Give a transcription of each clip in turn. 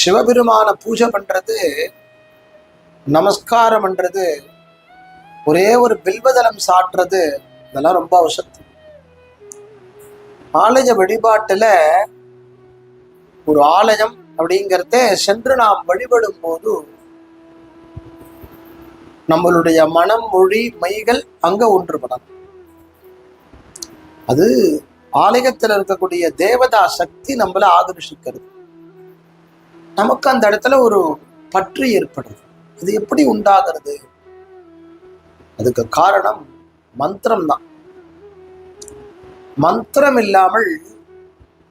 சிவபெருமான பூஜை பண்றது நமஸ்காரம் பண்றது ஒரே ஒரு பில்வதளம் சாட்டுறது இதெல்லாம் ரொம்ப அவசரம் ஆலய வழிபாட்டுல ஒரு ஆலயம் அப்படிங்கிறத சென்று நாம் வழிபடும் போது நம்மளுடைய மனம் மொழி மைகள் அங்க ஒன்றுபடும். அது ஆலயத்தில் இருக்கக்கூடிய தேவதா சக்தி நம்மள ஆகர்ஷிக்கிறது. நமக்கு அந்த இடத்துல ஒரு பற்று ஏற்படுது இது எப்படி உண்டாகிறது? அதுக்கு காரணம் மந்திரம் தான் மந்திரம் இல்லாமல்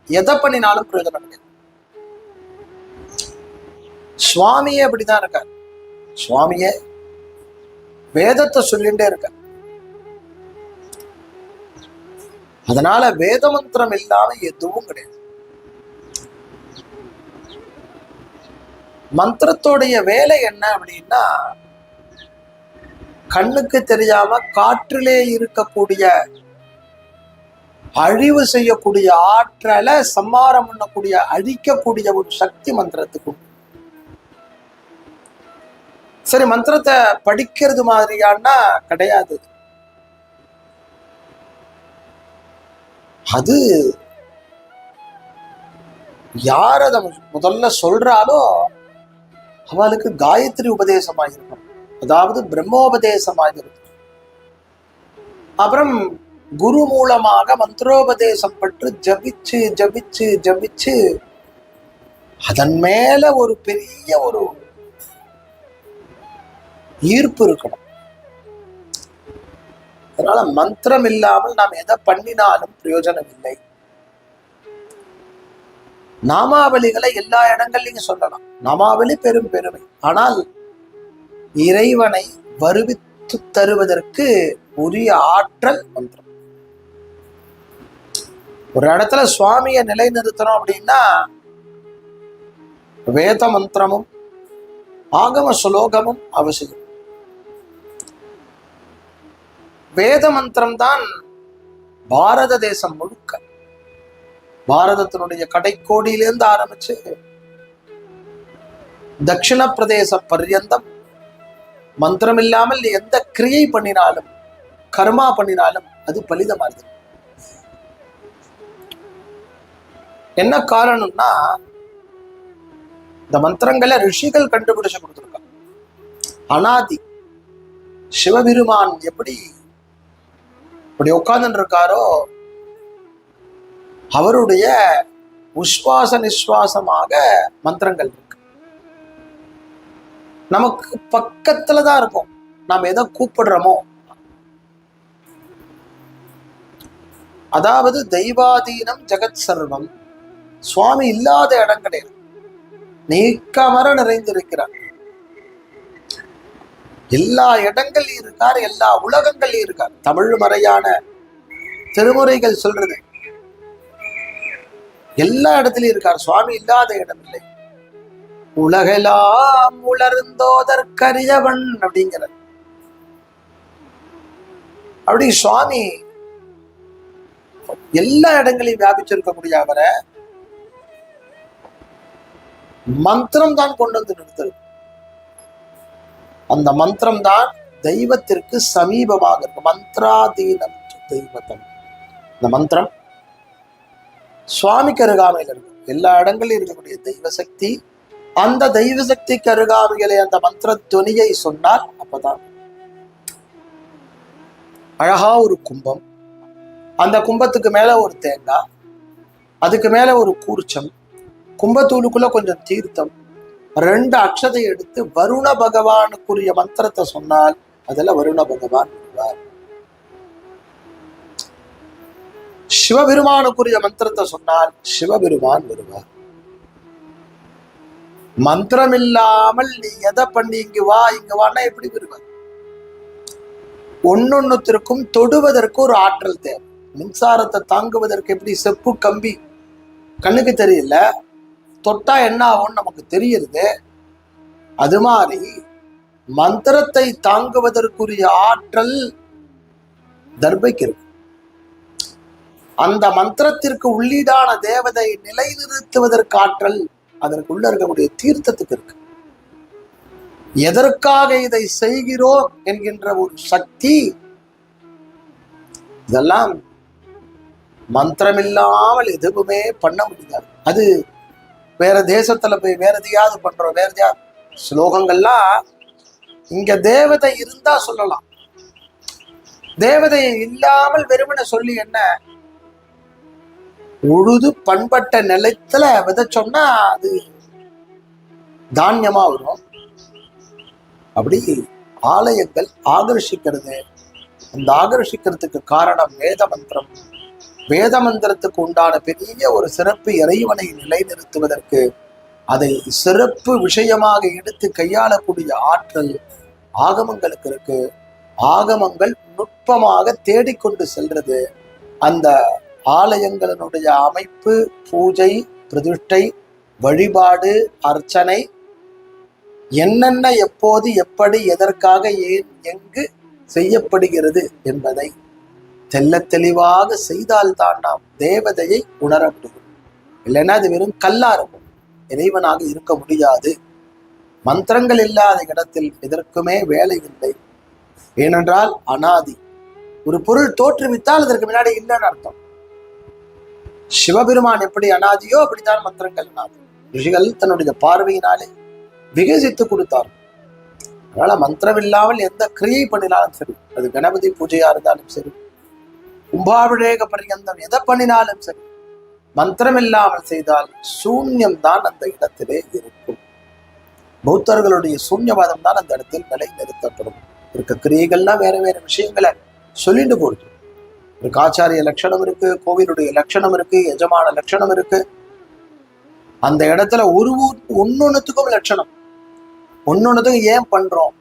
எதை பண்ணினாலும் பிரயோஜனம் கிடையாது. சுவாமியே அப்படிதான் இருக்கார். சுவாமியே வேதத்தை சொல்லிட்டே இருக்க அதனால வேத மந்திரம் இல்லாம எதுவும் கிடையாது. மந்திரத்தோடைய வேலை என்ன அப்படின்னா கண்ணுக்கு தெரியாம காற்றிலே இருக்கக்கூடிய அழிவு செய்யக்கூடிய ஆற்றலை சம்மாரம் பண்ணக்கூடிய அழிக்கக்கூடிய ஒரு சக்தி மந்திரத்துக்கு சரி மந்திரத்தை படிக்கிறது மாதிரியானா கிடையாது. அது யார் அதை முதல்ல சொல்றாலோ அவளுக்கு காயத்ரி உபதேசமாக இருக்கும் அதாவது பிரம்மோபதேசமாக இருக்கும் அப்புறம் குரு மூலமாக மந்திரோபதேசம் பெற்று ஜபிச்சு ஜபிச்சு ஜபிச்சு அதன் மேல ஒரு பெரிய ஒரு ஈர்ப்பு இருக்கணும். அதனால மந்திரம் இல்லாமல் நாம் எதை பண்ணினாலும் பிரயோஜனம் இல்லை. நாமாவலிகளை எல்லா இடங்கள்லையும் சொல்லலாம். நாமாவலி பெரும் பெருமை. ஆனால் இறைவனை வருவித்து தருவதற்கு உரிய ஆற்றல் மந்திரம். ஒரு இடத்துல சுவாமியை நிலைநிறுத்தணும் அப்படின்னா வேத மந்திரமும் ஆகம சுலோகமும் அவசியம். வேத மந்திரம் தான் பாரத தேசம் முழுக்க. பாரதத்தினுடைய கடைக்கோடியிலிருந்து ஆரம்பிச்சு தட்சிண பிரதேச பர்யந்தம். மந்திரம் இல்லாமல் எந்த கிரியை பண்ணினாலும் கர்மா பண்ணினாலும் அது பலிதமாகுது என்ன காரணம்னா இந்த மந்திரங்களை ரிஷிகள் கண்டுபிடிச்சு கொடுத்துருக்காங்க. அனாதி சிவபெருமான் எப்படி இப்படி உட்கார்ந்துட்டு இருக்காரோ அவருடைய உஸ்வாச நிஸ்வாசமாக மந்திரங்கள் இருக்கு. நமக்கு பக்கத்துல தான் இருக்கும். நாம் எதை கூப்பிடுறோமோ. அதாவது தெய்வாதீனம் ஜெகத் சர்வம். சுவாமி இல்லாத இடம் கிடையாது நீக்கமர நிறைந்திருக்கிறார். எல்லா இடங்கள் இருக்கார் எல்லா உலகங்கள் இருக்கார். தமிழ் மறையான திருமுறைகள் சொல்றது. எல்லா இடத்துலயும் இருக்கார். சுவாமி இல்லாத இடம் இல்லை. உலகெல்லாம் உலர்ந்தோதற்கரியவன் அப்படிங்கிறார். அப்படி சுவாமி எல்லா இடங்களையும் வியாபிச்சிருக்கக்கூடிய அவரை மந்திரம் தான் கொண்டு வந்து நிறுத்தது அந்த மந்திரம் தான் தெய்வத்திற்கு சமீபமாக இருக்கு. மந்திராதீனம் தெய்வத்தம். இந்த மந்திரம் சுவாமிக்கு அருகாமையில் இருக்கும். எல்லா இடங்களிலும் இருக்கக்கூடிய தெய்வ சக்தி அந்த தெய்வ சக்திக்கு அருகாமையிலே அந்த மந்திர துணியை சொன்னால் அப்பதான். அழகா ஒரு கும்பம். அந்த கும்பத்துக்கு மேல ஒரு தேங்காய் அதுக்கு மேல ஒரு கூர்ச்சம் கும்பத்தூளுக்குள்ள கொஞ்சம் தீர்த்தம் ரெண்டு அக்ஷதை எடுத்து வருண பகவானுக்குரிய மந்திரத்தை சொன்னால் அதுல வருண பகவான் வருவார். சிவபெருமானுக்குரிய மந்திரத்தை சொன்னால் சிவபெருமான் வருவார். மந்திரம் இல்லாமல் நீ எதை பண்ணி இங்கு வா இங்க வான்னா எப்படி வருவார்? ஒன்னொன்னுத்திற்கும் தொடுவதற்கு ஒரு ஆற்றல் தேவை. மின்சாரத்தை தாங்குவதற்கு எப்படி செப்பு கம்பி? கண்ணுக்கு தெரியல. தொட்டா என்ன ஆகும்னு நமக்கு தெரியுது அது மாதிரி மந்திரத்தை தாங்குவதற்குரிய ஆற்றல் தர்பைக்கு இருக்கும் அந்த மந்திரத்திற்கு உள்ளீடான தேவதை நிலைநிறுத்துவதற்கு ஆற்றல் அதற்குள்ள இருக்கக்கூடிய தீர்த்தத்துக்கு இருக்கு. எதற்காக இதை செய்கிறோம் என்கின்ற ஒரு சக்தி இதெல்லாம் மந்திரமில்லாமல் எதுவுமே பண்ண முடியாது. அது வேற தேசத்துல போய் வேற எதையாவது பண்றோம் வேற எதையாவது ஸ்லோகங்கள்லாம் இங்க தேவதை இருந்தா சொல்லலாம். தேவதை இல்லாமல் வெறுமனை சொல்லி என்ன உழுது பண்பட்ட நிலத்துல விதைச்சோம்னா அது தானியமா வரும். அப்படி ஆலயங்கள் ஆகர்ஷிக்கிறது. அந்த ஆகர்ஷிக்கிறதுக்கு காரணம் வேத மந்திரம். வேத மந்திரத்துக்கு உண்டான பெரிய ஒரு சிறப்பு இறைவனை நிலைநிறுத்துவதற்கு அதை சிறப்பு விஷயமாக எடுத்து கையாளக்கூடிய ஆற்றல் ஆகமங்களுக்கு இருக்கு. ஆகமங்கள் நுட்பமாக தேடிக்கொண்டு செல்றது. அந்த ஆலயங்களினுடைய அமைப்பு பூஜை பிரதிஷ்டை வழிபாடு அர்ச்சனை என்னென்ன எப்போது எப்படி எதற்காக ஏன் எங்கு செய்யப்படுகிறது என்பதை தெல்ல தெளிவாக செய்தால்தான் நாம் தேவதையை உணர முடியும். இல்லைன்னா அது வெறும் கல்லா இருக்கும் இறைவனாக இருக்க முடியாது. மந்திரங்கள் இல்லாத இடத்தில் எதற்குமே வேலை இல்லை. ஏனென்றால் அனாதி. ஒரு பொருள் தோற்றுவித்தால் அதற்கு முன்னாடி இல்லைன்னு அர்த்தம். சிவபெருமான் எப்படி அனாதியோ அப்படித்தான் மந்திரங்கள் அனாதி. ரிஷிகள் தன்னுடைய பார்வையினாலே விகசித்து கொடுத்தார். அதனால மந்திரம் இல்லாமல் எந்த கிரியை பண்ணினாலும் சரி அது கணபதி பூஜையா இருந்தாலும் சரி கும்பாபிஷேக பரியந்தம் எதை பண்ணினாலும் சரி மந்திரம் இல்லாமல் செய்தால் சூன்யம் தான் அந்த இடத்திலே இருக்கும். பௌத்தர்களுடைய சூன்யவாதம் தான் அந்த இடத்தில் நிலை நிறுத்தப்படும் இருக்க கிரியைகள்லாம் வேற வேற விஷயங்களை சொல்லிட்டு போடுது ஒரு ஆச்சாரிய லட்சணம் இருக்கு கோவிலுடைய லட்சணம் இருக்கு எஜமான லட்சணம் இருக்கு. அந்த இடத்துல ஒரு ஒன்னொன்னுத்துக்கும் லட்சணம். ஒன்னொன்னுத்துக்கும் ஏன் பண்றோம்?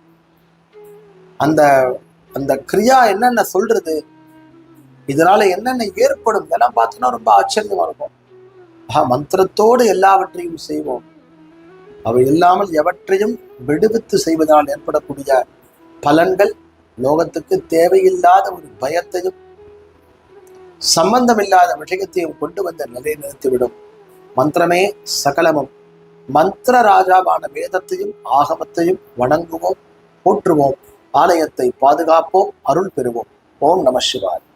அந்த அந்த கிரியா என்னென்ன சொல்றது? இதனால என்னென்ன ஏற்படும்? இதெல்லாம் பார்த்தோன்னா ரொம்ப ஆச்சரியமா இருக்கும். ஆஹா மந்திரத்தோடு எல்லாவற்றையும் செய்வோம். அவை இல்லாமல் எவற்றையும் விடுவித்து செய்வதால் ஏற்படக்கூடிய பலன்கள் லோகத்துக்கு தேவையில்லாத ஒரு பயத்தையும் சம்பந்தமில்லாத விஷயத்தையும் கொண்டு வந்து நிலைநிறுத்திவிடும். மந்திரமே சகலமும். மந்திர ராஜாவான வேதத்தையும் ஆகமத்தையும் வணங்குவோம் போற்றுவோம். ஆலயத்தை பாதுகாப்போம் அருள் பெறுவோம். ஓம் நம சிவாய்.